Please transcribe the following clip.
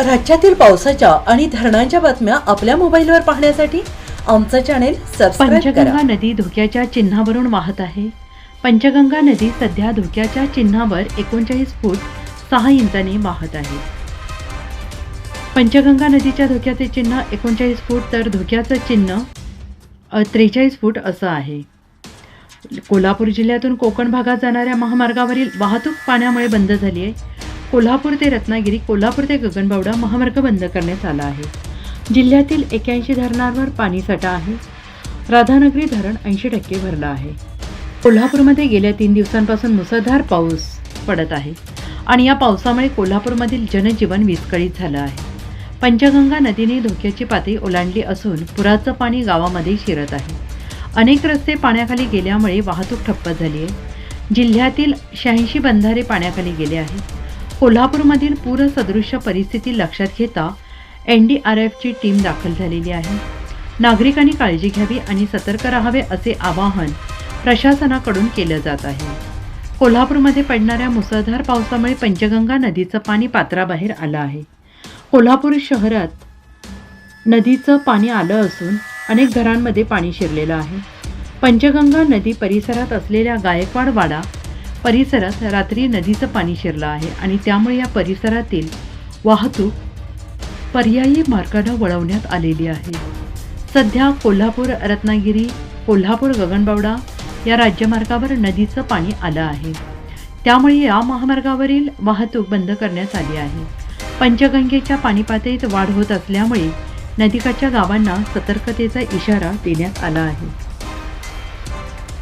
राज्यातील पावसाच्या आणि धरणांच्या बातम्या आपल्या मोबाईलवर पाहण्यासाठी आमचं चॅनेल पंचगंगा नदी धोक्याच्या चिन्हावरून वाहत आहे. पंचगंगा नदी सध्या धोक्याच्या चिन्हावर एकोणचाळीस फूट सहा इंचांनी वाहत आहे. पंचगंगा नदीच्या धोक्याचे चिन्ह एकोणचाळीस फूट तर धोक्याचं चिन्ह त्रेचाळीस फूट असं आहे. कोल्हापूर जिल्ह्यातून कोकण भागात जाणाऱ्या महामार्गावरील वाहतूक पाण्यामुळे बंद झाली आहे. कोल्हापूर ते रत्नागिरी कोल्हापूर ते गगनबावडा महामार्ग बंद करण्यात आला आहे. जिल्ह्यातील एक्याऐंशी धरणांवर पाणीसाठा आहे. राधानगरी धरण ऐंशी टक्के भरलं आहे. कोल्हापूरमध्ये गेल्या तीन दिवसांपासून मुसळधार पाऊस पडत आहे आणि या पावसामुळे कोल्हापूरमधील जनजीवन विस्कळीत झालं आहे. पंचगंगा नदीने धोक्याची पातळी ओलांडली असून पुराचं पाणी गावामध्ये शिरत आहे. अनेक रस्ते पाण्याखाली गेल्यामुळे वाहतूक ठप्प झाली आहे. जिल्ह्यातील शहाऐंशी बंधारे पाण्याखाली गेले आहेत. कोल्हापूरमधील पूरसदृश्य परिस्थिती लक्षात घेता एन डी आर एफची टीम दाखल झालेली आहे. नागरिकांनी काळजी घ्यावी आणि सतर्क राहावे असे आवाहन प्रशासनाकडून केलं जात आहे. कोल्हापूरमध्ये पडणाऱ्या मुसळधार पावसामुळे पंचगंगा नदीचं पाणी पात्राबाहेर आलं आहे. कोल्हापूर शहरात नदीचं पाणी आलं असून अनेक घरांमध्ये पाणी शिरलेलं आहे. पंचगंगा नदी परिसरात असलेल्या गायकवाड वाडा परिसरात रात्री नदीचं पाणी शिरलं आहे आणि त्यामुळे या परिसरातील वाहतूक पर्यायी मार्गानं वळवण्यात आलेली आहे. सध्या कोल्हापूर रत्नागिरी कोल्हापूर गगनबावडा या राज्यमार्गावर नदीचं पाणी आलं आहे. त्यामुळे या महामार्गावरील वाहतूक बंद करण्यात आली आहे. पंचगंगेच्या पाणी पातळीत वाढ होत असल्यामुळे नदीकाठच्या गावांना सतर्कतेचा इशारा देण्यात आला आहे.